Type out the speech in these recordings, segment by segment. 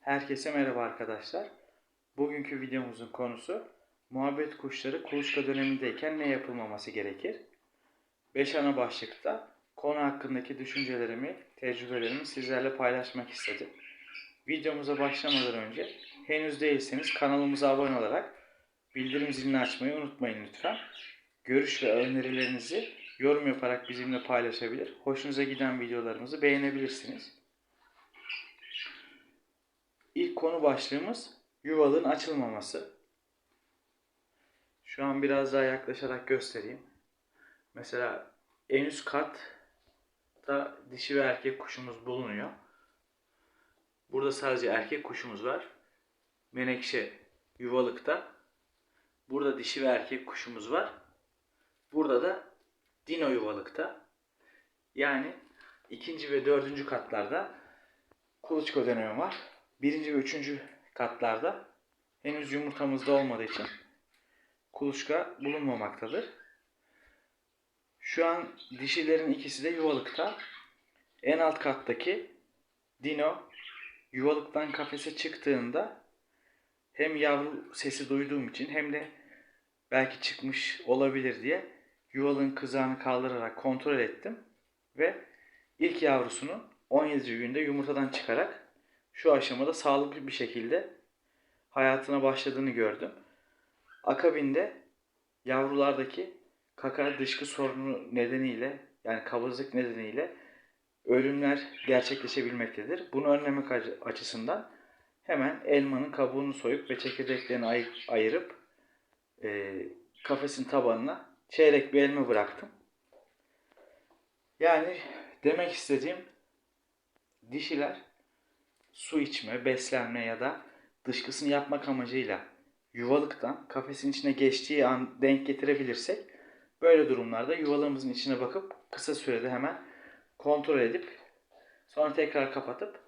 Herkese merhaba arkadaşlar. Bugünkü videomuzun konusu muhabbet kuşları kuluçka dönemindeyken ne yapılmaması gerekir? 5 ana başlıkta konu hakkındaki düşüncelerimi, tecrübelerimi sizlerle paylaşmak istedim. Videomuza başlamadan önce henüz değilseniz kanalımıza abone olarak bildirim zilini açmayı unutmayın lütfen. Görüş ve önerilerinizi yorum yaparak bizimle paylaşabilir. Hoşunuza giden videolarımızı beğenebilirsiniz. İlk konu başlığımız yuvalığın açılmaması. Şu an biraz daha yaklaşarak göstereyim. Mesela en üst katta dişi ve erkek kuşumuz bulunuyor. Burada sadece erkek kuşumuz var. Menekşe yuvalıkta. Burada dişi ve erkek kuşumuz var. Burada da dino yuvalıkta. Yani ikinci ve dördüncü katlarda kuluçka dönemi var. Birinci ve üçüncü katlarda henüz yumurtamızda olmadığı için kuluçka bulunmamaktadır. Şu an dişilerin ikisi de yuvalıkta. En alt kattaki dino yuvalıktan kafese çıktığında hem yavru sesi duyduğum için hem de belki çıkmış olabilir diye yuvalığın kızağını kaldırarak kontrol ettim ve ilk yavrusunu 17. günde yumurtadan çıkarak şu aşamada sağlıklı bir şekilde hayatına başladığını gördüm. Akabinde yavrulardaki kaka dışkı sorunu nedeniyle yani kabızlık nedeniyle ölümler gerçekleşebilmektedir. Bunu önlemek açısından hemen elmanın kabuğunu soyup ve çekirdeklerini ay- ayırıp e, kafesin tabanına çeyrek bir elma bıraktım. Yani demek istediğim dişiler su içme, beslenme ya da dışkısını yapmak amacıyla yuvalıktan kafesin içine geçtiği an denk getirebilirsek böyle durumlarda yuvalığımızın içine bakıp kısa sürede hemen kontrol edip sonra tekrar kapatıp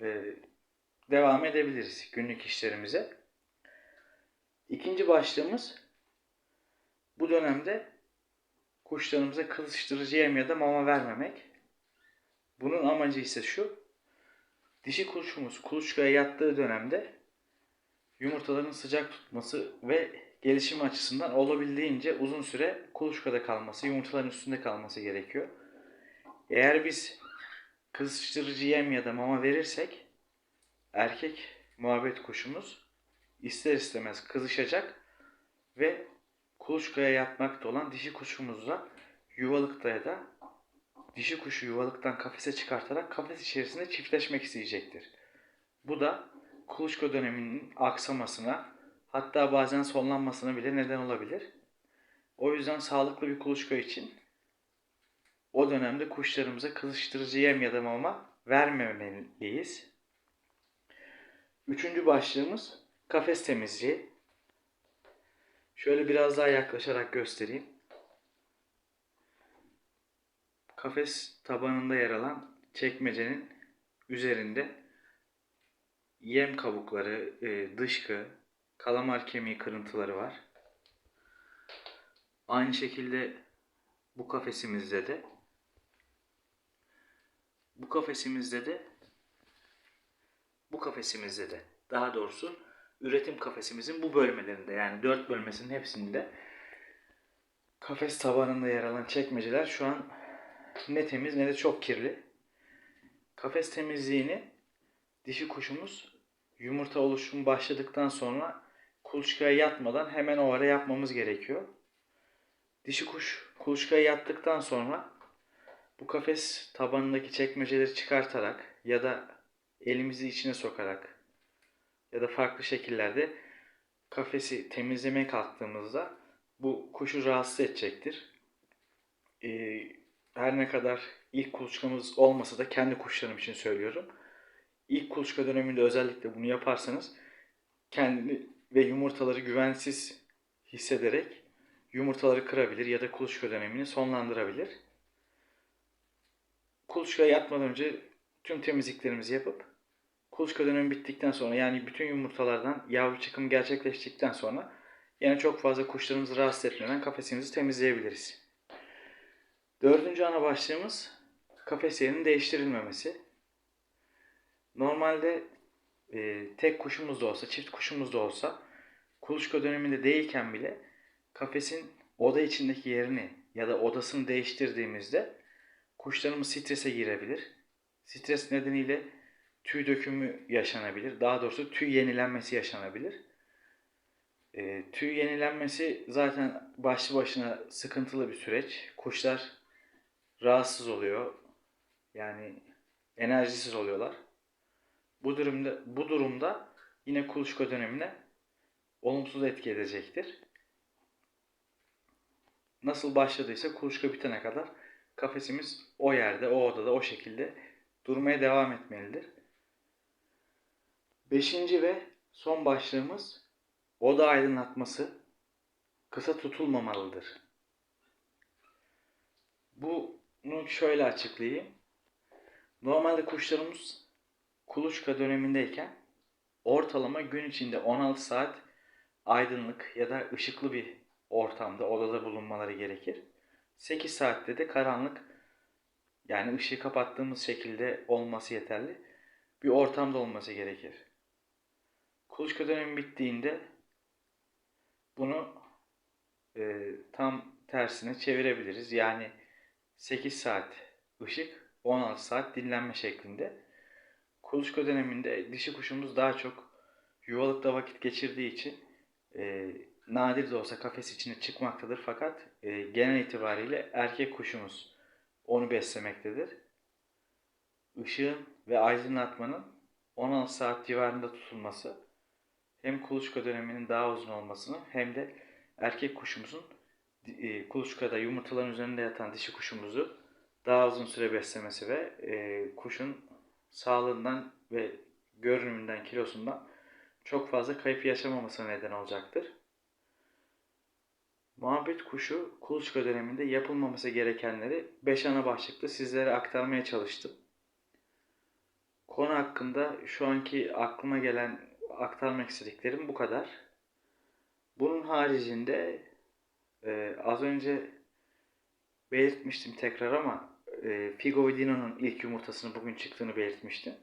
e, devam edebiliriz günlük işlerimize. İkinci başlığımız bu dönemde kuşlarımıza kılıştırıcı yem ya da mama vermemek. Bunun amacı ise şu. Dişi kuşumuz kuluçkaya yattığı dönemde yumurtaların sıcak tutması ve gelişimi açısından olabildiğince uzun süre kuluçkada kalması, yumurtaların üstünde kalması gerekiyor. Eğer biz kızıştırıcı yem ya da mama verirsek erkek muhabbet kuşumuz ister istemez kızışacak ve kuluçkaya yatmakta olan dişi kuşumuzla yuvalıkta ya da dişi kuşu yuvalıktan kafese çıkartarak kafes içerisinde çiftleşmek isteyecektir. Bu da kuluçka döneminin aksamasına hatta bazen sonlanmasına bile neden olabilir. O yüzden sağlıklı bir kuluçka için o dönemde kuşlarımıza kızıştırıcı yem ya da mama vermemeliyiz. Üçüncü başlığımız kafes temizliği. Şöyle biraz daha yaklaşarak göstereyim. Kafes tabanında yer alan çekmecenin üzerinde yem kabukları, e, dışkı, kalamar kemiği kırıntıları var. Aynı şekilde bu kafesimizde de bu kafesimizde de bu kafesimizde de daha doğrusu üretim kafesimizin bu bölmelerinde yani dört bölmesinin hepsinde kafes tabanında yer alan çekmeceler şu an ne temiz ne de çok kirli. Kafes temizliğini dişi kuşumuz yumurta oluşumu başladıktan sonra kuluçkaya yatmadan hemen o ara yapmamız gerekiyor. Dişi kuş kuluçkaya yattıktan sonra bu kafes tabanındaki çekmeceleri çıkartarak ya da elimizi içine sokarak ya da farklı şekillerde kafesi temizlemeye kalktığımızda bu kuşu rahatsız edecektir. Ee, her ne kadar ilk kuluçkamız olmasa da kendi kuşlarım için söylüyorum. İlk kuluçka döneminde özellikle bunu yaparsanız kendini ve yumurtaları güvensiz hissederek yumurtaları kırabilir ya da kuluçka dönemini sonlandırabilir. Kuluçkaya yatmadan önce tüm temizliklerimizi yapıp kuluçka dönemi bittikten sonra yani bütün yumurtalardan yavru çıkımı gerçekleştikten sonra yine çok fazla kuşlarımızı rahatsız etmeden kafesimizi temizleyebiliriz. Dördüncü ana başlığımız kafes yerinin değiştirilmemesi. Normalde e, tek kuşumuz da olsa, çift kuşumuz da olsa kuluçka döneminde değilken bile kafesin oda içindeki yerini ya da odasını değiştirdiğimizde kuşlarımız strese girebilir. Stres nedeniyle tüy dökümü yaşanabilir. Daha doğrusu tüy yenilenmesi yaşanabilir. E, tüy yenilenmesi zaten başlı başına sıkıntılı bir süreç. Kuşlar rahatsız oluyor. Yani enerjisiz oluyorlar. Bu durumda bu durumda yine kuluçka dönemine olumsuz etki edecektir. Nasıl başladıysa kuluçka bitene kadar kafesimiz o yerde, o odada, o şekilde durmaya devam etmelidir. Beşinci ve son başlığımız oda aydınlatması kısa tutulmamalıdır. Bunu şöyle açıklayayım. Normalde kuşlarımız kuluçka dönemindeyken ortalama gün içinde 16 saat aydınlık ya da ışıklı bir ortamda odada bulunmaları gerekir. 8 saatte de karanlık yani ışığı kapattığımız şekilde olması yeterli bir ortamda olması gerekir. Kuluçka dönemi bittiğinde bunu e, tam tersine çevirebiliriz. Yani 8 saat ışık, 16 saat dinlenme şeklinde. Kuluçka döneminde dişi kuşumuz daha çok yuvalıkta vakit geçirdiği için e, nadir de olsa kafes içine çıkmaktadır. Fakat e, genel itibariyle erkek kuşumuz onu beslemektedir. Işığın ve aydınlatmanın 16 saat civarında tutulması hem kuluçka döneminin daha uzun olmasını hem de erkek kuşumuzun e, kuluçkada yumurtaların üzerinde yatan dişi kuşumuzu daha uzun süre beslemesi ve e, kuşun sağlığından ve görünümünden, kilosundan çok fazla kayıp yaşamamasına neden olacaktır. Muhabbet kuşu kuluçka döneminde yapılmaması gerekenleri 5 ana başlıkta sizlere aktarmaya çalıştım. Konu hakkında şu anki aklıma gelen aktarmak istediklerim bu kadar. Bunun haricinde e, az önce belirtmiştim tekrar ama e, Figo ve Dino'nun ilk yumurtasının bugün çıktığını belirtmiştim.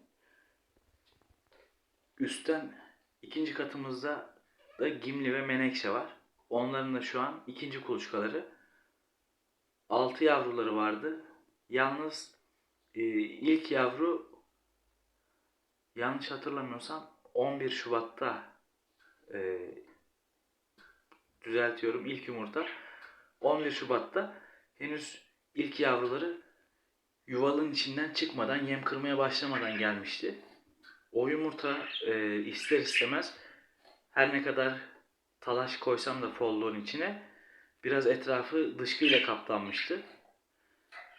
Üstten ikinci katımızda da Gimli ve Menekşe var. Onların da şu an ikinci kuluçkaları. 6 yavruları vardı. Yalnız e, ilk yavru yanlış hatırlamıyorsam 11 Şubat'ta e, düzeltiyorum ilk yumurta 11 Şubat'ta henüz ilk yavruları yuvalın içinden çıkmadan yem kırmaya başlamadan gelmişti. O yumurta e, ister istemez her ne kadar talaş koysam da folluğun içine biraz etrafı dışkıyla kaplanmıştı.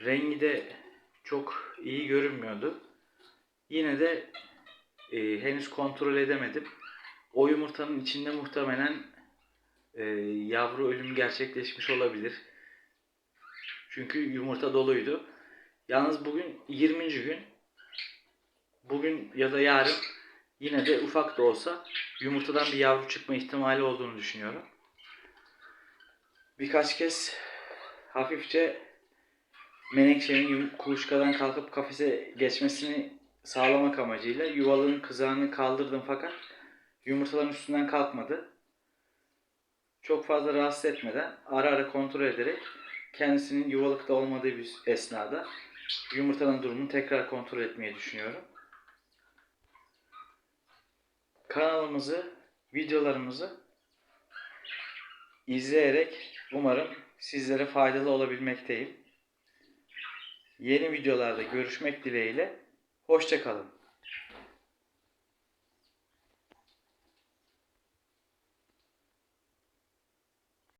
Rengi de çok iyi görünmüyordu. Yine de e, henüz kontrol edemedim. O yumurtanın içinde muhtemelen e, yavru ölüm gerçekleşmiş olabilir. Çünkü yumurta doluydu. Yalnız bugün 20. gün. Bugün ya da yarın yine de ufak da olsa yumurtadan bir yavru çıkma ihtimali olduğunu düşünüyorum. Birkaç kez hafifçe menekşenin kuluçkadan kalkıp kafese geçmesini sağlamak amacıyla yuvalığın kızağını kaldırdım fakat yumurtaların üstünden kalkmadı. Çok fazla rahatsız etmeden ara ara kontrol ederek kendisinin yuvalıkta olmadığı bir esnada yumurtanın durumunu tekrar kontrol etmeyi düşünüyorum. Kanalımızı, videolarımızı izleyerek umarım sizlere faydalı olabilmekteyim. Yeni videolarda görüşmek dileğiyle. Hoşçakalın.